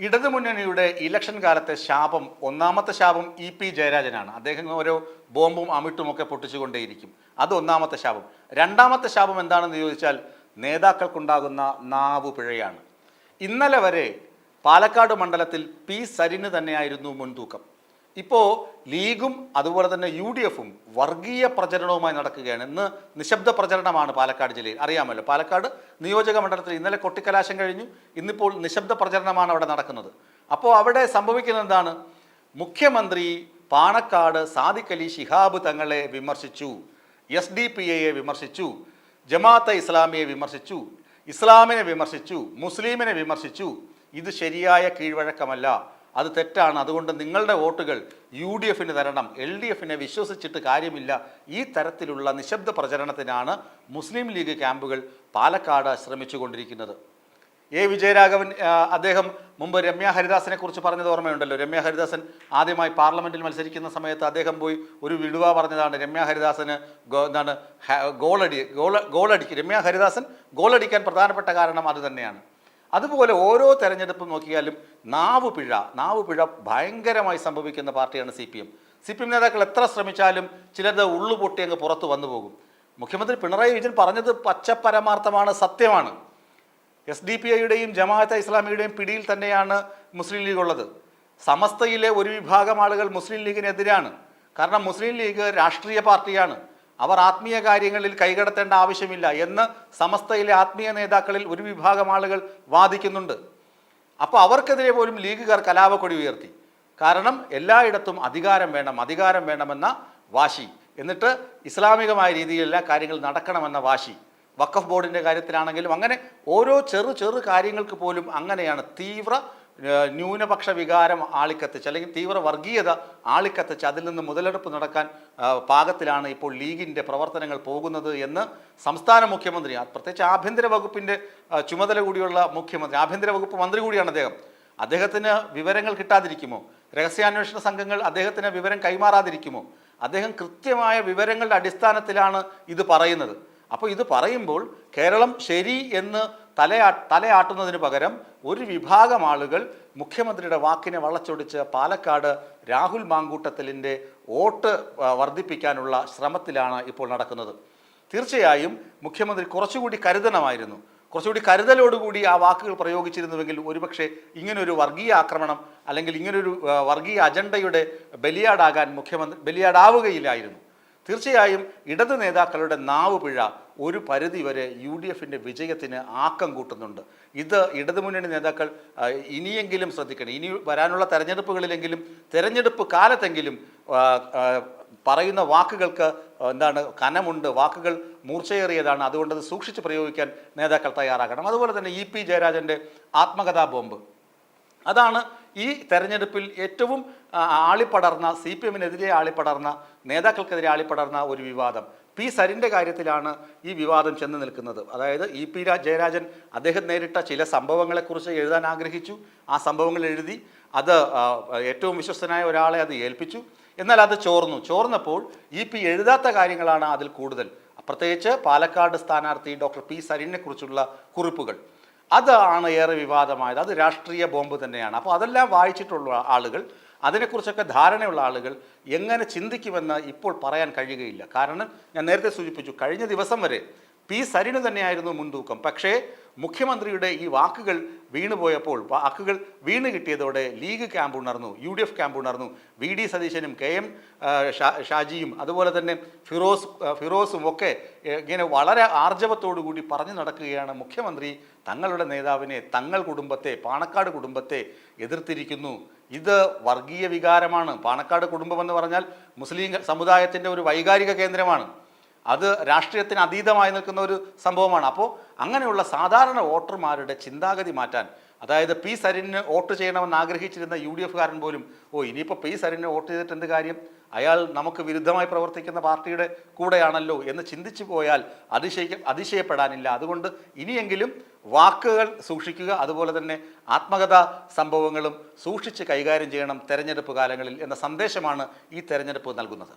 ഇടതുമുന്നണിയുടെ election കാലത്തെ ശാപം ഒന്നാമത്തെ ശാപം ഇ പി ജയരാജനാണ്. അദ്ദേഹം ഓരോ ബോംബും അമിട്ടുമൊക്കെ പൊട്ടിച്ചുകൊണ്ടേയിരിക്കും. അത് ഒന്നാമത്തെ ശാപം. രണ്ടാമത്തെ ശാപം എന്താണെന്ന് ചോദിച്ചാൽ നേതാക്കൾക്കുണ്ടാകുന്ന നാവു പിഴയാണ്. ഇന്നലെ വരെ പാലക്കാട് മണ്ഡലത്തിൽ പി സരിന് തന്നെയായിരുന്നു മുൻതൂക്കം. ഇപ്പോൾ ലീഗും അതുപോലെ തന്നെ യു ഡി എഫും വർഗീയ പ്രചരണവുമായി നടക്കുകയാണ്. ഇന്ന് നിശബ്ദ പ്രചരണമാണ് പാലക്കാട് ജില്ലയിൽ. അറിയാമല്ലോ പാലക്കാട് നിയോജക മണ്ഡലത്തിൽ ഇന്നലെ കൊട്ടിക്കലാശം കഴിഞ്ഞു. ഇന്നിപ്പോൾ നിശബ്ദ പ്രചരണമാണ് അവിടെ നടക്കുന്നത്. അപ്പോൾ അവിടെ സംഭവിക്കുന്നത് എന്താണ്? മുഖ്യമന്ത്രി പാണക്കാട് സാദിഖലി ശിഹാബ് തങ്ങളെ വിമർശിച്ചു. എസ് ഡി പി എയെ വിമർശിച്ചു. ജമാഅത്തെ ഇസ്ലാമിയെ വിമർശിച്ചു. ഇസ്ലാമിനെ വിമർശിച്ചു. മുസ്ലിമിനെ വിമർശിച്ചു. ഇത് ശരിയായ കീഴ്വഴക്കമല്ല. അത് തെറ്റാണ്. അതുകൊണ്ട് നിങ്ങളുടെ വോട്ടുകൾ യു ഡി എഫിന് തരണം. എൽ ഡി എഫിനെ വിശ്വസിച്ചിട്ട് കാര്യമില്ല. ഈ തരത്തിലുള്ള നിശബ്ദ പ്രചരണത്തിനാണ് മുസ്ലിം ലീഗ് ക്യാമ്പുകൾ പാലക്കാട് ശ്രമിച്ചു കൊണ്ടിരിക്കുന്നത് എ. വിജയരാഘവൻ അദ്ദേഹം മുമ്പ് രമ്യ ഹരിദാസിനെ കുറിച്ച് പറഞ്ഞത് ഓർമ്മയുണ്ടല്ലോ. രമ്യ ഹരിദാസൻ ആദ്യമായി പാർലമെന്റിൽ മത്സരിക്കുന്ന സമയത്ത് അദ്ദേഹം പോയി ഒരു വിടുവ പറഞ്ഞതാണ്. രമ്യ ഹരിദാസന് എന്താണ് ഗോളടി ഗോള ഗോളടിക്ക് രമ്യ ഹരിദാസൻ ഗോളടിക്കാൻ പ്രധാനപ്പെട്ട കാരണം അത് തന്നെയാണ്. അതുപോലെ ഓരോ തെരഞ്ഞെടുപ്പും നോക്കിയാലും നാവ് പിഴ നാവ് പിഴ ഭയങ്കരമായി സംഭവിക്കുന്ന പാർട്ടിയാണ് C P M C P M നേതാക്കൾ എത്ര ശ്രമിച്ചാലും ചിലത് ഉള്ളുപൊട്ടി അങ്ങ് പുറത്തു വന്നു പോകും. മുഖ്യമന്ത്രി പിണറായി വിജയൻ പറഞ്ഞത് പച്ചപരമാർത്ഥമാണ് സത്യമാണ്. എസ് ഡി പി ഐയുടെയും ജമാഅത്ത് ഇസ്ലാമിയുടെയും പിടിയിൽ തന്നെയാണ് മുസ്ലിം ലീഗ് ഉള്ളത്. സമസ്തയിലെ ഒരു വിഭാഗം ആളുകൾ മുസ്ലിം ലീഗിനെതിരാണ്. കാരണം മുസ്ലിം ലീഗ് രാഷ്ട്രീയ പാർട്ടിയാണ്. അവർ ആത്മീയ കാര്യങ്ങളിൽ കൈകടത്തേണ്ട ആവശ്യമില്ല എന്ന് സമസ്തയിലെ ആത്മീയ നേതാക്കളിൽ ഒരു വിഭാഗം ആളുകൾ വാദിക്കുന്നുണ്ട്. അപ്പോൾ അവർക്കെതിരെ പോലും ലീഗുകാർ കലാപക്കൊടി ഉയർത്തി. കാരണം എല്ലായിടത്തും അധികാരം വേണം അധികാരം വേണമെന്ന വാശി. എന്നിട്ട് ഇസ്ലാമികമായ രീതിയിൽ എല്ലാ കാര്യങ്ങൾ നടക്കണമെന്ന വാശി. വഖഫ് ബോർഡിന്റെ കാര്യത്തിലാണെങ്കിലും അങ്ങനെ ഓരോ ചെറു ചെറു കാര്യങ്ങൾക്ക് പോലും അങ്ങനെയാണ് തീവ്ര ന്യൂനപക്ഷ വികാരം ആളിക്കത്തിച്ച് അല്ലെങ്കിൽ തീവ്ര വർഗീയത ആളിക്കത്തിച്ച് അതിൽ നിന്ന് മുതലെടുപ്പ് നടക്കാൻ പാകത്തിലാണ് ഇപ്പോൾ ലീഗിന്റെ പ്രവർത്തനങ്ങൾ പോകുന്നത് എന്ന് സംസ്ഥാന മുഖ്യമന്ത്രി പ്രത്യേകിച്ച് ആഭ്യന്തര വകുപ്പിന്റെ ചുമതല കൂടിയുള്ള മുഖ്യമന്ത്രി ആഭ്യന്തര വകുപ്പ് മന്ത്രി കൂടിയാണ് അദ്ദേഹം. അദ്ദേഹത്തിന് വിവരങ്ങൾ കിട്ടാതിരിക്കുമോ? രഹസ്യാന്വേഷണ സംഘങ്ങൾ അദ്ദേഹത്തിന് വിവരം കൈമാറാതിരിക്കുമോ? അദ്ദേഹം കൃത്യമായ വിവരങ്ങളുടെ അടിസ്ഥാനത്തിലാണ് ഇത് പറയുന്നത്. അപ്പോൾ ഇത് പറയുമ്പോൾ കേരളം ശരി എന്ന് തലയാ തലയാട്ടുന്നതിന് പകരം ഒരു വിഭാഗം ആളുകൾ മുഖ്യമന്ത്രിയുടെ വാക്കിനെ വളച്ചൊടിച്ച് പാലക്കാട് രാഹുൽ മാങ്കൂട്ടത്തിലിന്റെ വോട്ട് വർദ്ധിപ്പിക്കാനുള്ള ശ്രമത്തിലാണ് ഇപ്പോൾ നടക്കുന്നത്. തീർച്ചയായും മുഖ്യമന്ത്രി കുറച്ചുകൂടി കരുതണമായിരുന്നു. കുറച്ചുകൂടി കരുതലോടുകൂടി ആ വാക്കുകൾ പ്രയോഗിച്ചിരുന്നുവെങ്കിൽ ഒരുപക്ഷെ ഇങ്ങനൊരു വർഗീയ ആക്രമണം അല്ലെങ്കിൽ ഇങ്ങനൊരു വർഗീയ അജണ്ടയുടെ ബലിയാടാകാൻ മുഖ്യമന്ത്രി ബലിയാടാവുകയില്ലായിരുന്നു. തീർച്ചയായും ഇടത് നേതാക്കളുടെ നാവ് പിഴ ഒരു പരിധി വരെ യു ഡി എഫിന്റെ വിജയത്തിന് ആക്കം കൂട്ടുന്നുണ്ട്. ഇത് ഇടതുമുന്നണി നേതാക്കൾ ഇനിയെങ്കിലും ശ്രദ്ധിക്കണം. ഇനി വരാനുള്ള തെരഞ്ഞെടുപ്പുകളിലെങ്കിലും തെരഞ്ഞെടുപ്പ് കാലത്തെങ്കിലും പറയുന്ന വാക്കുകൾക്ക് എന്താണ് കനമുണ്ട്. വാക്കുകൾ മൂർച്ചയേറിയതാണ്. അതുകൊണ്ട് അത് സൂക്ഷിച്ച് പ്രയോഗിക്കാൻ നേതാക്കൾ തയ്യാറാകണം. അതുപോലെ തന്നെ ഇ പി ജയരാജന്റെ ആത്മകഥാ ബോംബ്. അതാണ് ഈ തെരഞ്ഞെടുപ്പിൽ ഏറ്റവും ആളിപ്പടർന്ന സി പി എമ്മിനെതിരെ ആളിപ്പടർന്ന നേതാക്കൾക്കെതിരെ ആളിപ്പടർന്ന ഒരു വിവാദം. പി സരിന്റെ കാര്യത്തിലാണ് ഈ വിവാദം ചെന്ന് നിൽക്കുന്നത്. അതായത് ഇ പി ജയരാജൻ അദ്ദേഹം നേരിട്ട ചില സംഭവങ്ങളെക്കുറിച്ച് എഴുതാൻ ആഗ്രഹിച്ചു. ആ സംഭവങ്ങൾ എഴുതി അത് ഏറ്റവും വിശ്വസ്തനായ ഒരാളെ അത് ഏൽപ്പിച്ചു. എന്നാൽ അത് ചോർന്നു. ചോർന്നപ്പോൾ ഇ പി എഴുതാത്ത കാര്യങ്ങളാണ് അതിൽ കൂടുതൽ. പ്രത്യേകിച്ച് പാലക്കാട് സ്ഥാനാർത്ഥി ഡോക്ടർ പി സരിനെ കുറിച്ചുള്ള കുറിപ്പുകൾ. അതാണ് ഏറെ വിവാദമായത്. അത് രാഷ്ട്രീയ ബോംബ് തന്നെയാണ്. അപ്പോൾ അതെല്ലാം വായിച്ചിട്ടുള്ള ആളുകൾ അതിനെക്കുറിച്ചൊക്കെ ധാരണയുള്ള ആളുകൾ എങ്ങനെ ചിന്തിക്കുമെന്ന് ഇപ്പോൾ പറയാൻ കഴിയുകയില്ല. കാരണം ഞാൻ നേരത്തെ സൂചിപ്പിച്ചു കഴിഞ്ഞ ദിവസം വരെ പി സരിന് തന്നെയായിരുന്നു മുൻതൂക്കം. പക്ഷേ മുഖ്യമന്ത്രിയുടെ ഈ വാക്കുകൾ വീണുപോയപ്പോൾ വാക്കുകൾ വീണ് കിട്ടിയതോടെ ലീഗ് ക്യാമ്പ് ഉണർന്നു യു ഡി എഫ് ക്യാമ്പ് ഉണർന്നു. വി ഡി സതീശനും കെ എം ഷാജിയും അതുപോലെ തന്നെ ഫിറോസ് ഫിറോസും ഒക്കെ ഇങ്ങനെ വളരെ ആർജവത്തോടു കൂടി പറഞ്ഞു നടക്കുകയാണ് മുഖ്യമന്ത്രി. തങ്ങളുടെ നേതാവിനെ തങ്ങൾ കുടുംബത്തെ പാണക്കാട് കുടുംബത്തെ എതിർത്തിരിക്കുന്നു. ഇത് വർഗീയ വികാരമാണ്. പാണക്കാട് കുടുംബം എന്ന് പറഞ്ഞാൽ മുസ്ലിം സമുദായത്തിന്റെ ഒരു വൈകാരിക കേന്ദ്രമാണ്. അത് രാഷ്ട്രീയത്തിന് അതീതമായി നിൽക്കുന്ന ഒരു സംഭവമാണ്. അപ്പോൾ അങ്ങനെയുള്ള സാധാരണ വോട്ടർമാരുടെ ചിന്താഗതി മാറ്റാൻ അതായത് പി സരിന് വോട്ട് ചെയ്യണമെന്ന് ആഗ്രഹിച്ചിരുന്ന യു ഡി എഫുകാരൻ പോലും ഓ ഇനിയിപ്പോൾ പി സരിന് വോട്ട് ചെയ്തിട്ട് എന്ത് കാര്യം? അയാൾ നമുക്ക് വിരുദ്ധമായി പ്രവർത്തിക്കുന്ന പാർട്ടിയുടെ കൂടെയാണല്ലോ എന്ന് ചിന്തിച്ചു പോയാൽ അതിശയിക്ക അതിശയപ്പെടാനില്ല. അതുകൊണ്ട് ഇനിയെങ്കിലും വാക്കുകൾ സൂക്ഷിക്കുക അതുപോലെ തന്നെ ആത്മകഥാ സംഭവങ്ങളും സൂക്ഷിച്ച് കൈകാര്യം ചെയ്യണം തെരഞ്ഞെടുപ്പ് കാലങ്ങളിൽ എന്ന സന്ദേശമാണ് ഈ തെരഞ്ഞെടുപ്പ് നൽകുന്നത്.